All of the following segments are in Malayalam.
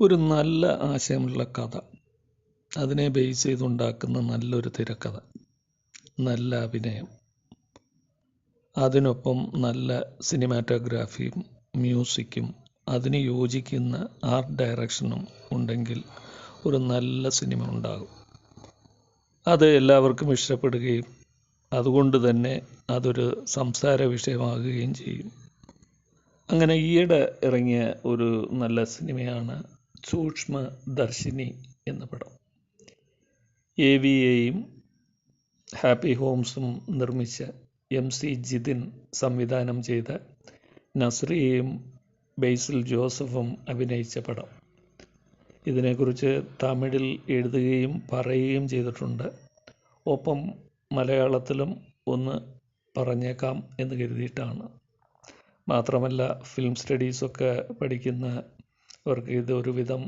ഒരു നല്ല ആശയമുള്ള കഥ. അതിനെ ബേസ് ചെയ്തുണ്ടാക്കുന്ന നല്ലൊരു തിരക്കഥ. നല്ല അഭിനയം. അതിനൊപ്പം നല്ല സിനിമാറ്റോഗ്രാഫിയും മ്യൂസിക്കും അതിന് യോജിക്കുന്ന ആർട്ട് ഡയറക്ഷനും ഉണ്ടെങ്കിൽ ഒരു നല്ല സിനിമ ഉണ്ടാകും. അത് എല്ലാവർക്കും ഇഷ്ടപ്പെടുകയും അതുകൊണ്ട് തന്നെ അതൊരു സംസാര വിഷയമാകുകയും ചെയ്യും. അങ്ങനെ ഈയിടെ ഇറങ്ങിയ ഒരു നല്ല സിനിമയാണ് സൂക്ഷ്മ ദർശിനി എന്ന പടം. എ വി എയും ഹാപ്പി ഹോംസും നിർമ്മിച്ച എം സി ജിതിൻ സംവിധാനം ചെയ്ത നസ്രിയയും ബേസിൽ ജോസഫും അഭിനയിച്ച പടം. ഇതിനെക്കുറിച്ച് തമിഴിൽ എഴുതുകയും പറയുകയും ചെയ്തിട്ടുണ്ട്. ഒപ്പം മലയാളത്തിലും ഒന്ന് പറഞ്ഞേക്കാം എന്ന് കരുതിയിട്ടാണ്. മാത്രമല്ല ഫിലിം സ്റ്റഡീസൊക്കെ പഠിക്കുന്നവർക്ക് ഇത് ഒരുവിധം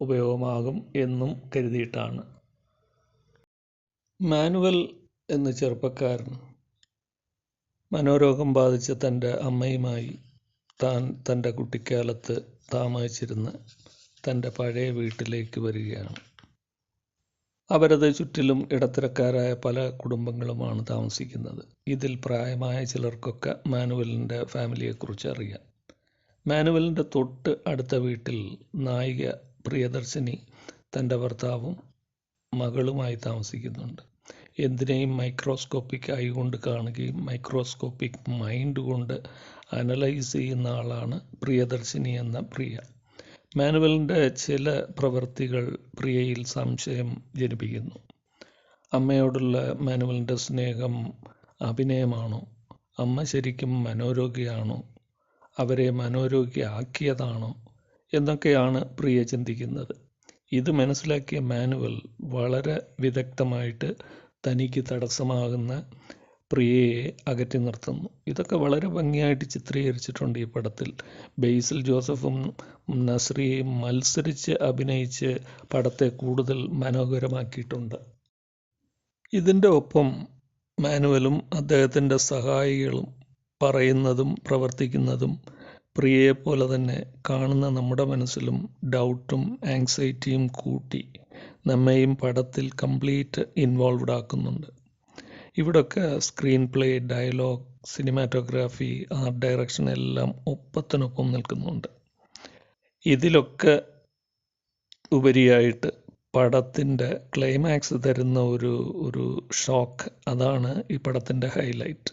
ഉപയോഗമാകും എന്നും കരുതിയിട്ടാണ്. മാനുവൽ എന്ന ചെറുപ്പക്കാരൻ മനോരോഗം ബാധിച്ച തന്റെ അമ്മയുമായി താൻ തന്റെ കുട്ടിക്കാലത്ത് താമസിച്ചിരുന്ന തന്റെ പഴയ വീട്ടിലേക്ക് വരികയാണ്. അവരത് ചുറ്റിലും ഇടത്തരക്കാരായ പല കുടുംബങ്ങളുമാണ് താമസിക്കുന്നത്. ഇതിൽ പ്രായമായ ചിലർക്കൊക്കെ മാനുവലിന്റെ ഫാമിലിയെക്കുറിച്ച് അറിയാം. മാനുവലിന്റെ തൊട്ട് അടുത്ത വീട്ടിൽ നായിക പ്രിയദർശിനി തന്റെ ഭർത്താവും മകളുമായി താമസിക്കുന്നുണ്ട്. എന്തിനേയും മൈക്രോസ്കോപ്പിക് ഐ കൊണ്ട് കാണുകയും മൈക്രോസ്കോപ്പിക് മൈൻഡ് കൊണ്ട് അനലൈസ് ചെയ്യുന്ന ആളാണ് പ്രിയദർശിനി എന്ന പ്രിയ. മാനുവലിന്റെ ചില പ്രവൃത്തികൾ പ്രിയയിൽ സംശയം ജനിപ്പിക്കുന്നു. അമ്മയോടുള്ള മാനുവലിന്റെ സ്നേഹം അഭിനയമാണോ? അമ്മ ശരിക്കും മനോരോഗിയാണോ? അവരെ മനോരോഗിയാക്കിയതാണോ എന്നൊക്കെയാണ് പ്രിയ ചിന്തിക്കുന്നത്. ഇത് മനസ്സിലാക്കിയ മാനുവൽ വളരെ വിദഗ്ധമായിട്ട് തനിക്ക് തടസ്സമാകുന്ന പ്രിയയെ അകറ്റി നിർത്തുന്നു. ഇതൊക്കെ വളരെ ഭംഗിയായിട്ട് ചിത്രീകരിച്ചിട്ടുണ്ട് ഈ പടത്തിൽ. ബേസിൽ ജോസഫും നസ്രിയയും മത്സരിച്ച് അഭിനയിച്ച് പടത്തെ കൂടുതൽ മനോഹരമാക്കിയിട്ടുണ്ട്. ഇതിന്റെ ഒപ്പം മാനുവലും അദ്ദേഹത്തിന്റെ സഹായികളും പറയുന്നതും പ്രവർത്തിക്കുന്നതും പ്രിയയെ പോലെ തന്നെ കാണുന്ന നമ്മുടെ മനസ്സിലും ഡൗട്ടും ആങ്സൈറ്റിയും കൂട്ടി നമ്മെയും പടത്തിൽ കംപ്ലീറ്റ് ഇൻവോൾവ്ഡ് ആക്കുന്നുണ്ട്. ഇവിടൊക്കെ screenplay dialogue cinematography art direction എല്ലാം ഒപ്പത്തിനൊപ്പം നിൽക്കുന്നുണ്ട്. ഇതിലൊക്കെ ഉപരിയായിട്ട് പടത്തിന്റെ ക്ലൈമാക്സ് തരുന്ന ഒരു ഒരു ഷോക്ക് അതാണ് ഈ പടത്തിന്റെ ഹൈലൈറ്റ്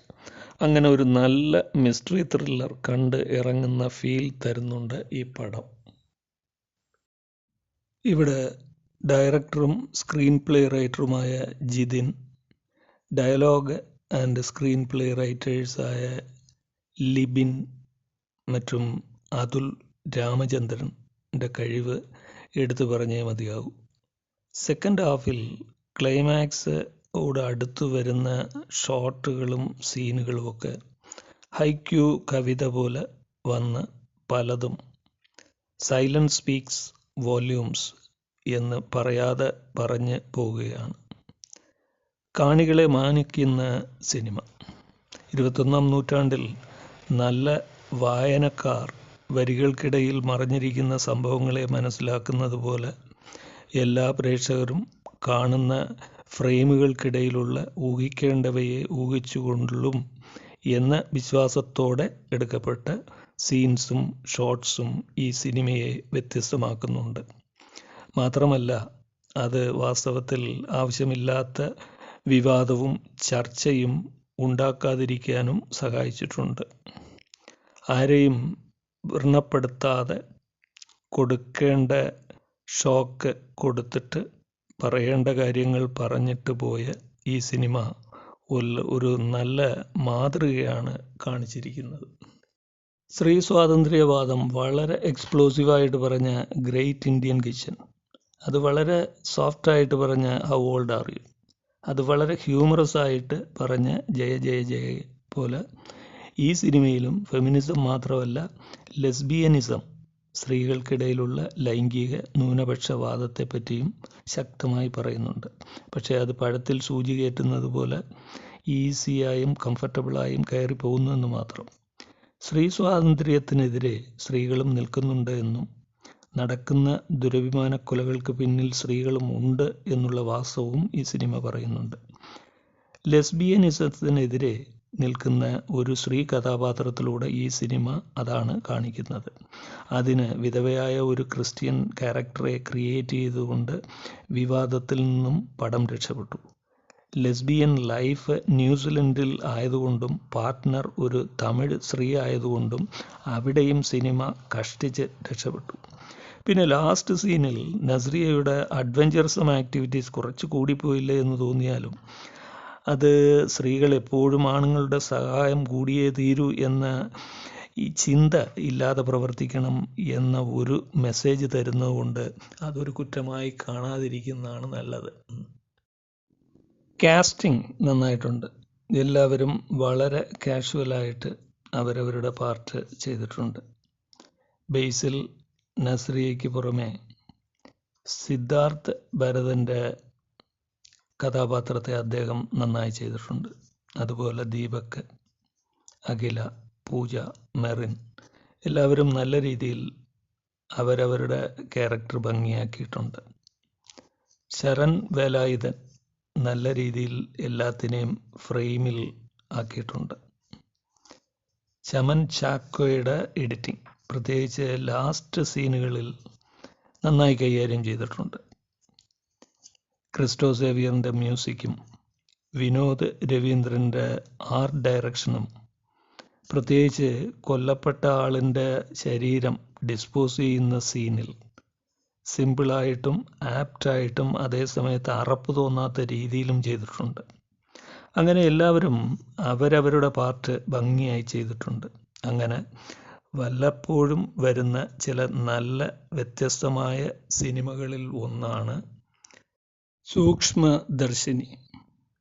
അങ്ങനെ ഒരു നല്ല മിസ്റ്ററി ത്രില്ലർ കണ്ട് ഇറങ്ങുന്ന ഫീൽ തരുന്നുണ്ട് ഈ പടം. ഇവിടെ ഡയറക്ടറും സ്ക്രീൻ പ്ലേ റൈറ്ററുമായ Jithin dialogue and screenplay റൈറ്റേഴ്സായ ലിബിൻ മറ്റും അതുൽ രാമചന്ദ്രന്റെ കഴിവ് എടുത്തു പറഞ്ഞേ മതിയാവൂ. സെക്കൻഡ് ഹാഫിൽ ക്ലൈമാക്സ് ഓട് അടുത്തു വരുന്ന ഷോട്ടുകളും സീനുകളുമൊക്കെ ഹൈക്യൂ കവിത പോലെ വന്ന് പലതും. സൈലൻസ് സ്പീക്സ് വോല്യൂംസ് എന്ന് പറയാതെ പറഞ്ഞ് പോവുകയാണ്. കാണികളെ മാനിക്കുന്ന സിനിമ. ഇരുപത്തൊന്നാം നൂറ്റാണ്ടിൽ നല്ല വായനക്കാർ വരികൾക്കിടയിൽ മറിഞ്ഞിരിക്കുന്ന സംഭവങ്ങളെ മനസ്സിലാക്കുന്നത് പോലെ എല്ലാ പ്രേക്ഷകരും കാണുന്ന ഫ്രെയിമുകൾക്കിടയിലുള്ള ഊഹിക്കേണ്ടവയെ ഊഹിച്ചുകൊണ്ടും എന്ന വിശ്വാസത്തോടെ എടുക്കപ്പെട്ട സീൻസും ഷോട്ട്സും ഈ സിനിമയെ വ്യത്യസ്തമാക്കുന്നുണ്ട്. മാത്രമല്ല അത് വാസ്തവത്തിൽ ആവശ്യമില്ലാത്ത വിവാദവും ചർച്ചയും ഉണ്ടാക്കാതിരിക്കാനും സഹായിച്ചിട്ടുണ്ട്. ആരെയും വ്രണപ്പെടുത്താതെ കൊടുക്കേണ്ട ഷോക്ക് കൊടുത്തിട്ട് പറയേണ്ട കാര്യങ്ങൾ പറഞ്ഞിട്ട് പോയ ഈ സിനിമ ഒരു നല്ല മാതൃകയാണ് കാണിച്ചിരിക്കുന്നത്. സ്ത്രീ സ്വാതന്ത്ര്യവാദം വളരെ എക്സ്പ്ലോസീവായിട്ട് പറഞ്ഞ ഗ്രേറ്റ് ഇന്ത്യൻ കിച്ചൺ അത് വളരെ സോഫ്റ്റായിട്ട് പറഞ്ഞ ഹൗ ഓൾഡ് ആർ യു അത് വളരെ ഹ്യൂമറസ് ആയിട്ട് പറഞ്ഞ ജയ ജയ ജയ പോലെ ഈ സിനിമയിലും ഫെമിനിസം മാത്രമല്ല ലെസ്ബിയനിസം സ്ത്രീകൾക്കിടയിലുള്ള ലൈംഗിക ന്യൂനപക്ഷവാദത്തെപ്പറ്റിയും ശക്തമായി പറയുന്നുണ്ട്. പക്ഷേ അത് പഴത്തിൽ സൂചി കയറ്റുന്നത് പോലെ ഈസിയായും കംഫർട്ടബിളായും കയറി പോകുന്നു എന്ന് മാത്രം. സ്ത്രീ സ്വാതന്ത്ര്യത്തിനെതിരെ സ്ത്രീകളും നിൽക്കുന്നുണ്ട് എന്നും നടക്കുന്ന ദുരഭിമാനക്കൊലകൾക്ക് പിന്നിൽ സ്ത്രീകളും ഉണ്ട് എന്നുള്ള വാസ്തവവും ഈ സിനിമ പറയുന്നുണ്ട്. ലെസ്ബിയനിസത്തിനെതിരെ നിൽക്കുന്ന ഒരു സ്ത്രീ കഥാപാത്രത്തിലൂടെ ഈ സിനിമ അതാണ് കാണിക്കുന്നത്. അതിന് വിധവയായ ഒരു ക്രിസ്ത്യൻ ക്യാരക്ടറെ ക്രിയേറ്റ് ചെയ്തുകൊണ്ട് വിവാദത്തിൽ നിന്നും പടം രക്ഷപ്പെട്ടു. ലെസ്ബിയൻ ലൈഫ് ന്യൂസിലൻഡിൽ ആയതുകൊണ്ടും പാർട്ട്ണർ ഒരു തമിഴ് സ്ത്രീ ആയതുകൊണ്ടും അവിടെയും സിനിമ കഷ്ടിച്ച് രക്ഷപ്പെട്ടു. പിന്നെ ലാസ്റ്റ് സീനിൽ നസ്രിയയുടെ അഡ്വഞ്ചറസം ആക്ടിവിറ്റീസ് കുറച്ച് കൂടിപ്പോയില്ലേ എന്ന് തോന്നിയാലും അത് സ്ത്രീകൾ എപ്പോഴും ആണുങ്ങളുടെ സഹായം കൂടിയേ തീരൂ എന്ന ഈ ചിന്ത ഇല്ലാതെ പ്രവർത്തിക്കണം എന്ന ഒരു മെസ്സേജ് തരുന്നതുകൊണ്ട് അതൊരു കുറ്റമായി കാണാതിരിക്കുന്നതാണ് നല്ലത്. കാസ്റ്റിംഗ് നന്നായിട്ടുണ്ട്. എല്ലാവരും വളരെ കാഷ്വലായിട്ട് അവരവരുടെ പാർട്ട് ചെയ്തിട്ടുണ്ട്. ബേസിൽ നസ്രിയയ്ക്ക് പുറമെ സിദ്ധാർത്ഥ് ഭരതന്റെ കഥാപാത്രത്തെ അദ്ദേഹം നന്നായി ചെയ്തിട്ടുണ്ട്. അതുപോലെ ദീപക് അഖില പൂജ മെറിൻ എല്ലാവരും നല്ല രീതിയിൽ അവരവരുടെ ക്യാരക്ടർ ഭംഗിയാക്കിയിട്ടുണ്ട്. ശരൺ വേലായുധൻ നല്ല രീതിയിൽ എല്ലാത്തിനെയും ഫ്രെയിമിൽ ആക്കിയിട്ടുണ്ട്. ചമൻ ചാക്കോയുടെ എഡിറ്റിംഗ് പ്രത്യേകിച്ച് ലാസ്റ്റ് സീനുകളിൽ നന്നായി കൈകാര്യം ചെയ്തിട്ടുണ്ട്. ക്രിസ്റ്റോ സേവിയറിന്റെ മ്യൂസിക്കും വിനോദ് രവീന്ദ്രന്റെ ആർട്ട് ഡയറക്ഷനും പ്രത്യേകിച്ച് കൊല്ലപ്പെട്ട ആളിന്റെ ശരീരം ഡിസ്പോസ് ചെയ്യുന്ന സീനിൽ. സിമ്പിളായിട്ടും ആപ്റ്റായിട്ടും അതേസമയത്ത് അറപ്പ് തോന്നാത്ത രീതിയിലും ചെയ്തിട്ടുണ്ട്. അങ്ങനെ എല്ലാവരും അവരവരുടെ പാർട്ട് ഭംഗിയായി ചെയ്തിട്ടുണ്ട്. അങ്ങനെ വല്ലപ്പോഴും വരുന്ന ചില നല്ല വ്യത്യസ്തമായ സിനിമകളിൽ ഒന്നാണ് സൂക്ഷ്മദർശിനി